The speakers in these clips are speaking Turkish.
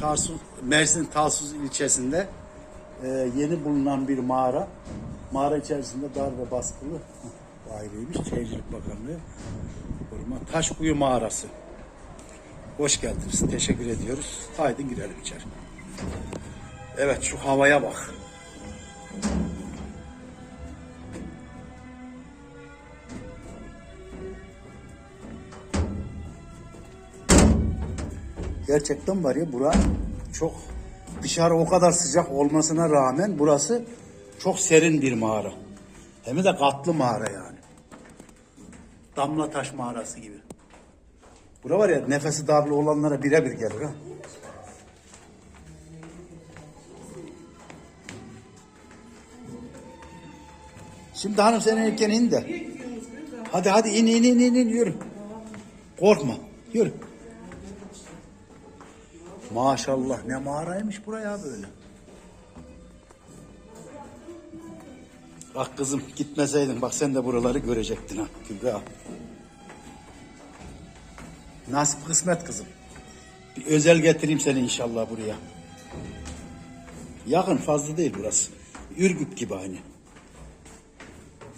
Tarsus, Mersin Tarsus ilçesinde e, yeni bulunan bir mağara. Mağara içerisinde dar ve baskılı daireymiş. Şehircilik Bakanlığı koruma. Taşkuyu Mağarası. Hoş geldiniz. Teşekkür ediyoruz. Haydi girelim içeri. Evet şu havaya bak. Gerçekten var ya bura çok dışarı o kadar sıcak olmasına rağmen burası çok serin bir mağara. Hem de katlı mağara yani. Damla taş mağarası gibi. Bura var ya nefesi darlı olanlara birebir gelir ha. Şimdi hanım sen erken in de. Hadi hadi in in in in, in yürü. Korkma yürü. Maşallah ne mağaraymış buraya böyle. Bak kızım gitmeseydin bak sen de buraları görecektin ha Kübra. Nasip kısmet kızım. Bir özel getireyim seni inşallah buraya. Yakın fazla değil burası. Ürgüp gibi aynı.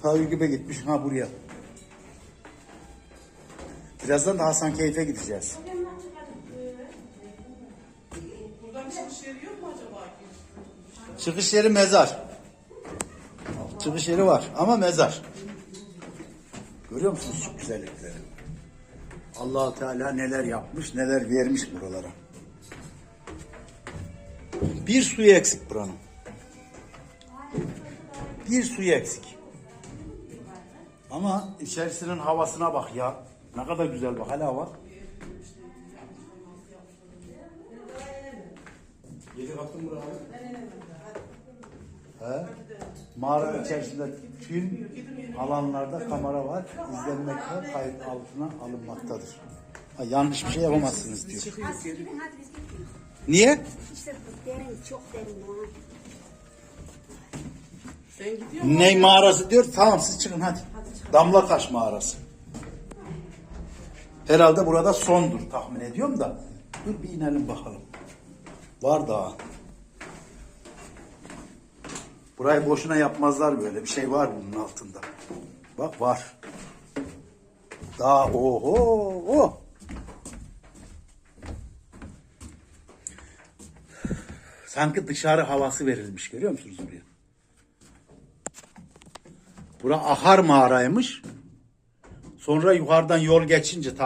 Ha Ürgüp'e gitmiş ha buraya. Birazdan da Hasankeyf'e gideceğiz. Çıkış yeri mezar. Çıkış yeri var ama mezar. Görüyor musunuz şu güzellikleri? allah Teala neler yapmış, neler vermiş buralara. Bir suyu eksik buranın. Bir suyu eksik. Ama içerisinin havasına bak ya. Ne kadar güzel bak hala hava. Katlı mı He? Mağara içerisinde tüm alanlarda kamera var, izlenmekte, kayıt altına alınmaktadır. Ha, yanlış bir şey yapamazsınız diyor. Niye? İşte derin çok derin. Sen gidiyor musun? Ne mağarası diyor? Tamam siz çıkın hadi. Damla taş mağarası. Herhalde burada sondur tahmin ediyorum da. Dur bir inelim bakalım. Var daha. Burayı boşuna yapmazlar böyle. Bir şey var bunun altında. Bak var. Daha oho oh. Sanki dışarı havası verilmiş görüyor musunuz buraya? Bura ahar mağaraymış. Sonra yukarıdan yol geçince